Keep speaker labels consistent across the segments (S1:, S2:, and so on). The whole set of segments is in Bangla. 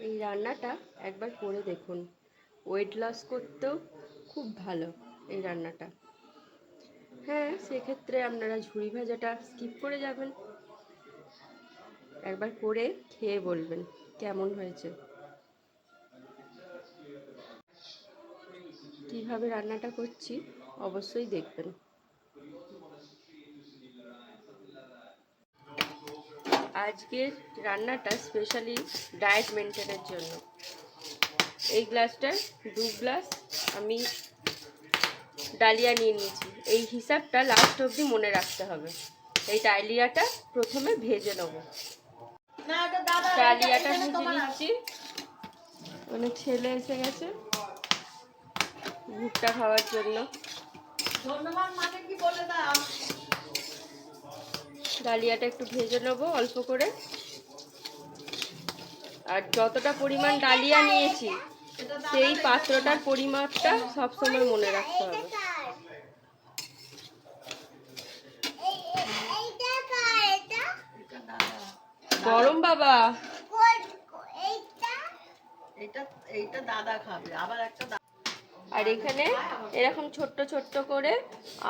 S1: এই রান্নাটা একবার করে দেখুন। ওয়েট লস করতেও খুব ভালো এই রান্নাটা। হ্যাঁ সেক্ষেত্রে আপনারা ঝুড়ি ভাজাটা স্কিপ করে যাবেন। একবার করে খেয়ে বলবেন কেমন হয়েছে। কীভাবে রান্নাটা করছি অবশ্যই দেখবেন। আজকের রান্নাটা স্পেশালি ডায়েট মেনটেনের জন্য। এই গ্লাসটার দু গ্লাস আমি ডালিয়া নিয়ে নিয়েছি। এই হিসাবটা লাস্ট অবধি মনে রাখতে হবে। এই ডালিয়াটা প্রথমে ভেজে নেব। ডালিয়াটা ভেজে নিচ্ছি। মানে ছেলে এসে গেছে ভুট্টা খাওয়ার জন্য।
S2: ধন্যবাদ মানে কি বলে দাও?
S1: ডালিয়াটা একটু ভেজে নেব অল্প করে। আর যতটা পরিমাণ ডালিয়া নিয়েছি সেই পাত্রটার পরিমাপটা সবসময় মনে রাখতে হবে। গরম বাবা। আর এখানে এরকম ছোট্ট ছোট্ট করে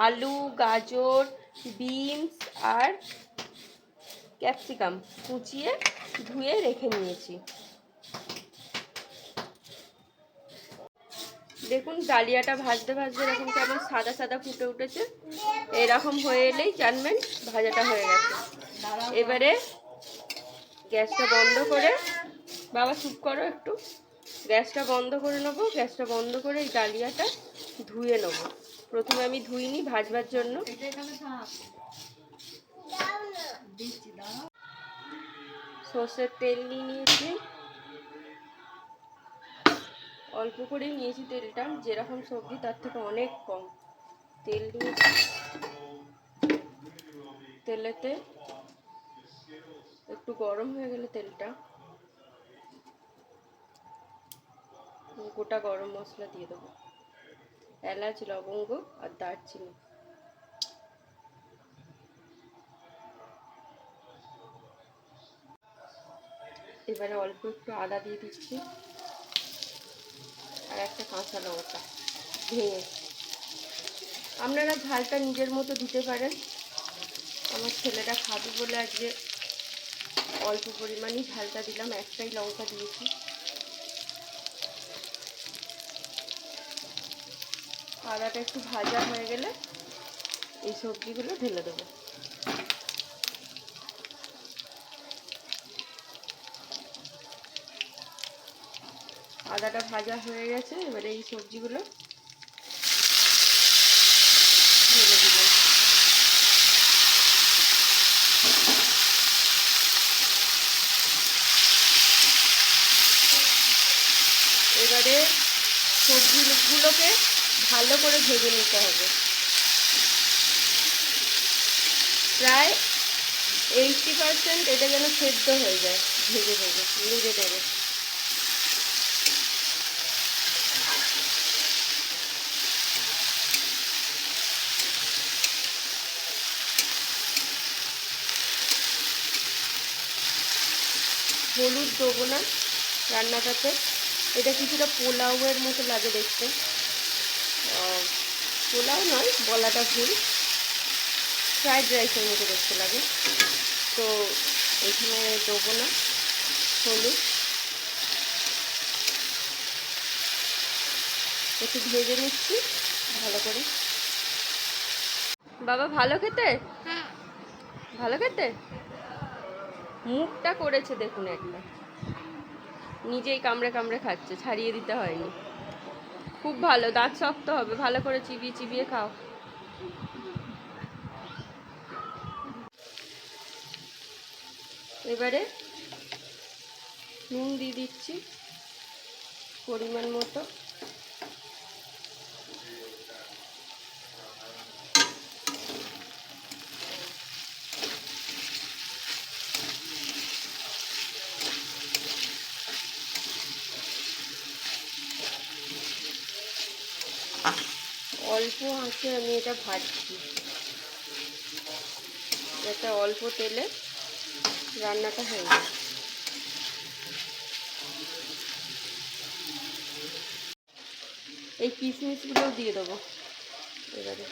S1: আলু গাজর বিনস আর ক্যাপসিকাম কুচিয়ে ধুয়ে রেখে নিয়েছি। দেখুন, ডালিয়াটা ভাজতে ভাজতে এরকম কেমন সাদা সাদা ফুটে উঠেছে। এরকম হয়ে এলেই জানবেন ভাজাটা হয়ে গেছে। এবারে গ্যাসটা বন্ধ করে, বাবা চুপ করো একটু। গ্যাসটা বন্ধ করে নেব, গ্যাসটা বন্ধ করে এই ডালিয়াটা ধুয়ে নেব। প্রথমে আমি ধুইনি ভাজবার জন্য। সর্ষের তেল নিয়ে নিয়েছি। অল্প করেই নিয়েছি তেলটা, যেরকম সবজি তার থেকে অনেক কম। তেল নিয়েছি তেলেতে একটু গরম হয়ে গেলে তেলটা। গোটা গরম মশলা দিয়ে দেবো। এলাচ, লবঙ্গ আর দারচিনি। এবারে অল্প একটু আদা দিয়ে দিচ্ছি। আর একটা কাঁচা লঙ্কা ভেঙে। আপনারা ঝালটা নিজের মতো দিতে পারেন। আমার ছেলেটা খাবে বলে আজকে অল্প পরিমাণই ঝালটা দিলাম, একটাই লঙ্কা দিয়েছি। আদাটা একটু ভাজা হয়ে গেলে এই সবজিগুলো ঢেলে দেবো। আদাটা ভাজা হয়ে গেছে, এবারে এই সবজিগুলো ঢেলে দিব এবারে সবজিগুলোকে ভালো করে ভেজে নিতে হবে। প্রায় এইটটি পার্সেন্ট এটা যেন সেদ্ধ হয়ে যায়, ভেজে ভেজে নেড়ে নেড়ে হলুদ দেবো না রান্নাটাতে। এটা কিছুটা পোলাওয়ের মতো লাগে দেখতে। পোলাও নয় বলাটা ভুল। ফ্রাইড রাইসের মতো দেখতে লাগে। তো এখানে দেবো না হলুদ। একটু ভেজে নিচ্ছি ভালো করে। বাবা ভালো খেতে? ভালো খেতে? মুখটা করেছে দেখুন একটা। নিজেই কামড়ে কামড়ে খাচ্ছে ছাড়িয়ে দিতে হয়নি। খুব ভালো, দাঁত শক্ত হবে, ভালো করে চিবিয়ে চিবিয়ে খাও। এবারে নুন দিয়ে দিচ্ছি পরিমাণ মতো। অল্প আঁচে আমি এটা ভাজছি। এটা অল্প তেলে রান্নাটা হয়ে যায় এই কিশমিশগুলোও দিয়ে দেবো। এবারে।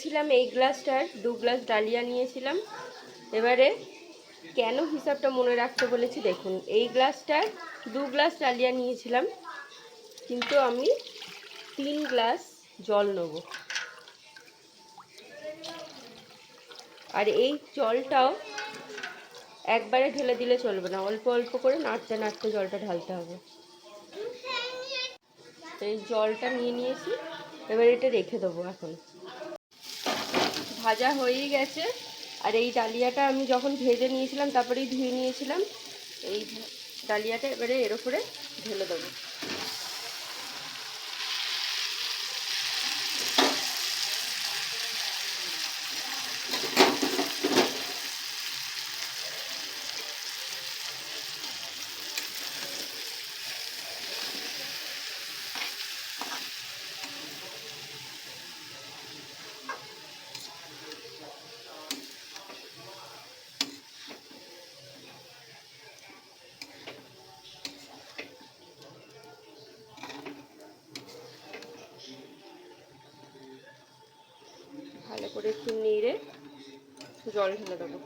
S1: বলেছিলাম এই গ্লাসটার, দু গ্লাস ডালিয়া নিয়েছিলাম। এবারে কেন হিসাবটা মনে রাখতে বলেছি দেখুন, এই গ্লাসটার দু গ্লাস ডালিয়া নিয়েছিলাম, কিন্তু আমি তিন গ্লাস জল নেব। আর এই জলটাও একবারে ঢেলে দিলে চলবে না, অল্প অল্প করে নাড়তে নাড়তে জলটা ঢালতে হবে। এই জলটা নিয়ে নিয়েছি, এবার এটা রেখে দেবো এখন। ভাজা হয়েই গেছে। আর এই ডালিয়াটা আমি যখন ভেজে নিয়েছিলাম, তারপরেই ধুয়ে নিয়েছিলাম, এই ডালিয়াটা এবারে এর উপরে ঢেলে দেবো। করে একটু নেড়ে জল ঢেলে দেবো।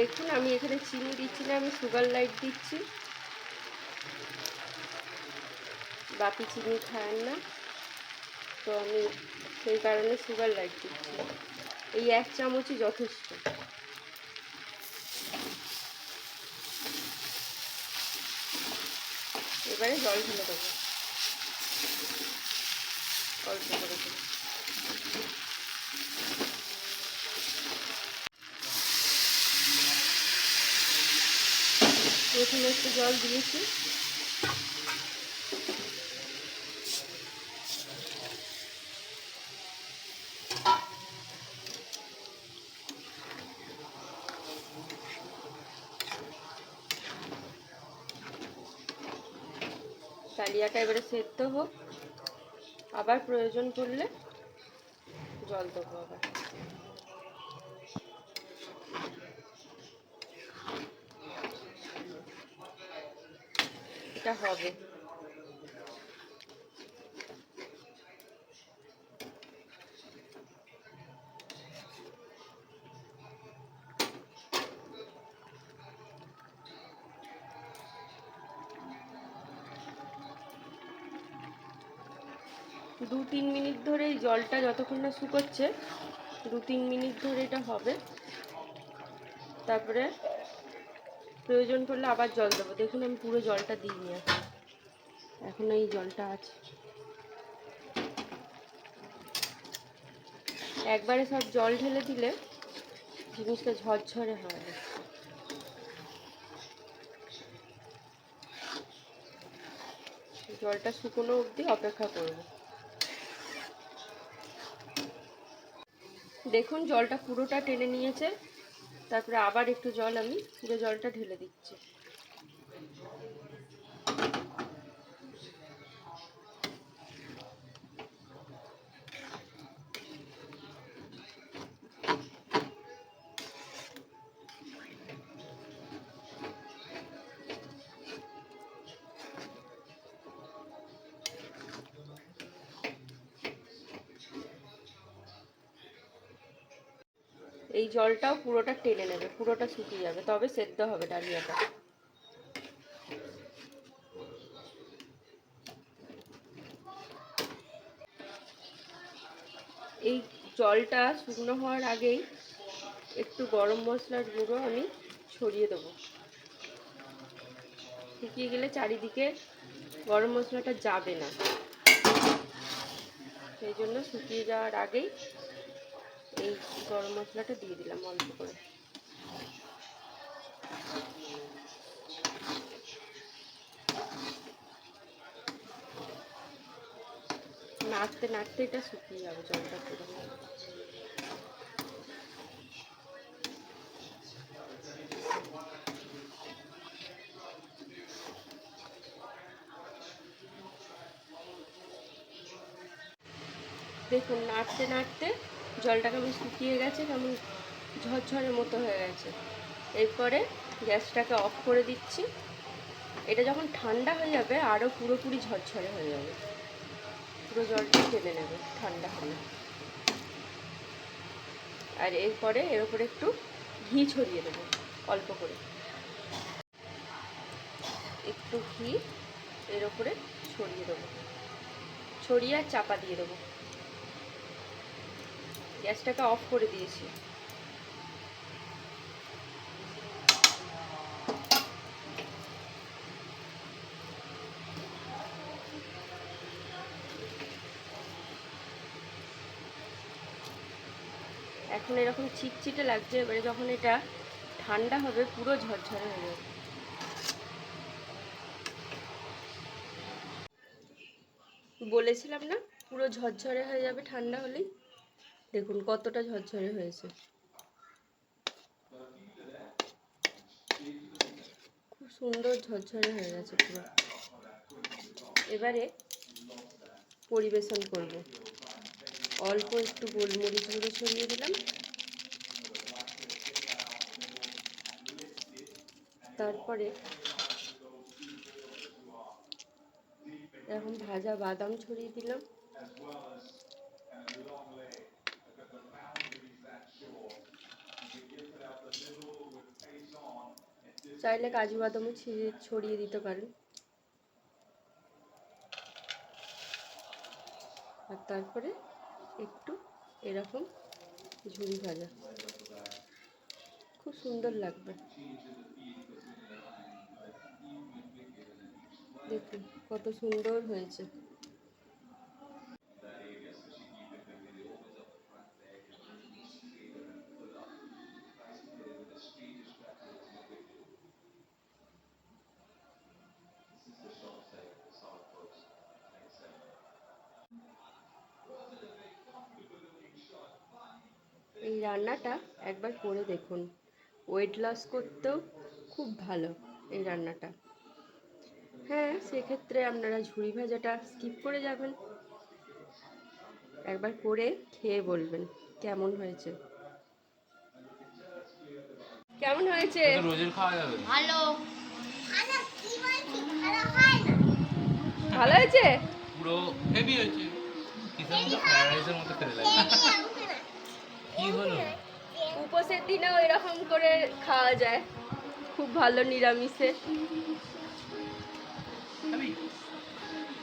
S1: দেখুন, আমি এখানে চিনি দিচ্ছি না, আমি সুগার লাইট দিচ্ছি। বাপি চিনি খান না, তো আমি সেই কারণে সুগার লাইট দিচ্ছি। এই এক চামচই যথেষ্ট। এবারে জল ঢেলে দেবো। অল্প করে। প্রথমে একটু জল দিয়েছি। ডালিয়াটা এবারে সেদ্ধ হোক। আবার প্রয়োজন পড়লে জল দেবো আবার। এটা হবে। দু তিন মিনিট ধরে এই জলটা যতক্ষণ না শুকোচ্ছে, দু তিন মিনিট ধরে এটা হবে। তারপরে প্রয়োজন পড়লে আবার জল দেবো। দেখুন, আমি পুরো জলটা দিই এখন। এখনও এই জলটা আছে। একবারে সব জল ঢেলে দিলে জিনিসটা ঝরঝরে হয়। জলটা শুকনো অবধি অপেক্ষা করব। দেখুন, জলটা পুরোটা টেনে নিয়েছে। তারপরে আবার একটু জল আমি পুরো জলটা ঢেলে দিচ্ছি। এই জলটাও পুরোটা টেনে নেবে, পুরোটা শুকিয়ে যাবে। তবে সেদ্ধ হবে ডালিয়াটা। এই জলটা শুকনো হওয়ার আগেই একটু গরম মশলার গুঁড়ো আমি ছড়িয়ে দেবো। শুকিয়ে গেলে চারিদিকে গরম মশলাটা যাবে না। সেই জন্য শুকিয়ে যাওয়ার আগেই গরম মশলাটা দিয়ে দিলাম অল্প করে। নাড়তে নাড়তে এটা শুকিয়ে যাবে জলটা পুরো। দেখুন, নাড়তে নাড়তে জলটা কেমন শুকিয়ে গেছে, কেমন ঝরঝরের মতো হয়ে গেছে। এরপরে গ্যাসটাকে অফ করে দিচ্ছি। এটা যখন ঠান্ডা হয়ে যাবে আরও পুরোপুরি ঝরঝরে হয়ে যাবে। পুরো জলটা টেনে নেবে, ঠান্ডা হলে আর এরপরে এর উপরে একটু ঘি ছড়িয়ে দেবো, অল্প করে। একটু ঘি এর উপরে ছড়িয়ে দেবো। ছড়িয়ে আর চাপা দিয়ে দেবো। গ্যাসটাকে অফ করে দিয়েছি। এখন এরকম চিটচিটে লাগছে, এবারে যখন এটা ঠান্ডা হবে, পুরো ঝরঝরে হয়ে যাবে। বলেছিলাম না, পুরো ঝরঝরে হয়ে যাবে ঠান্ডা হলেই। দেখুন, কতটা ঝরঝরে হয়েছে। খুব সুন্দর ঝরঝরে হয়ে গেছে পুরো। এবারে পরিবেশন করব। অল্প একটু গোলমরিচ গুঁড়ো ছড়িয়ে দিলাম। তারপরে এরকম ভাজা বাদাম ছড়িয়ে দিলাম। চাইলে কাজু বাদামও ছিঁড়ে ছড়িয়ে দিতে পারেন। আর তারপরে একটু এরকম ঝুড়ি ভাজা। খুব সুন্দর লাগবে। দেখুন, কত সুন্দর হয়েছে। রান্নাটা একবার করে দেখুন। ওয়েট লস করতেও খুব ভালো এই রান্নাটা। হ্যাঁ সেক্ষেত্রে আপনারা ঝুড়ি ভাজাটা স্কিপ করে যাবেন। একবার করে খেয়ে বলবেন কেমন হয়েছে। কেমন হয়েছে?
S3: রোজের খাওয়া যাবে।
S4: ভালো।
S1: ভালো হয়েছে?
S3: পুরো হেভি হয়েছে। রাইসের মতো খেতে লাগে। কি হলো?
S1: উপোসের দিনেও এরকম করে খাওয়া যায়। খুব ভালো নিরামিষে।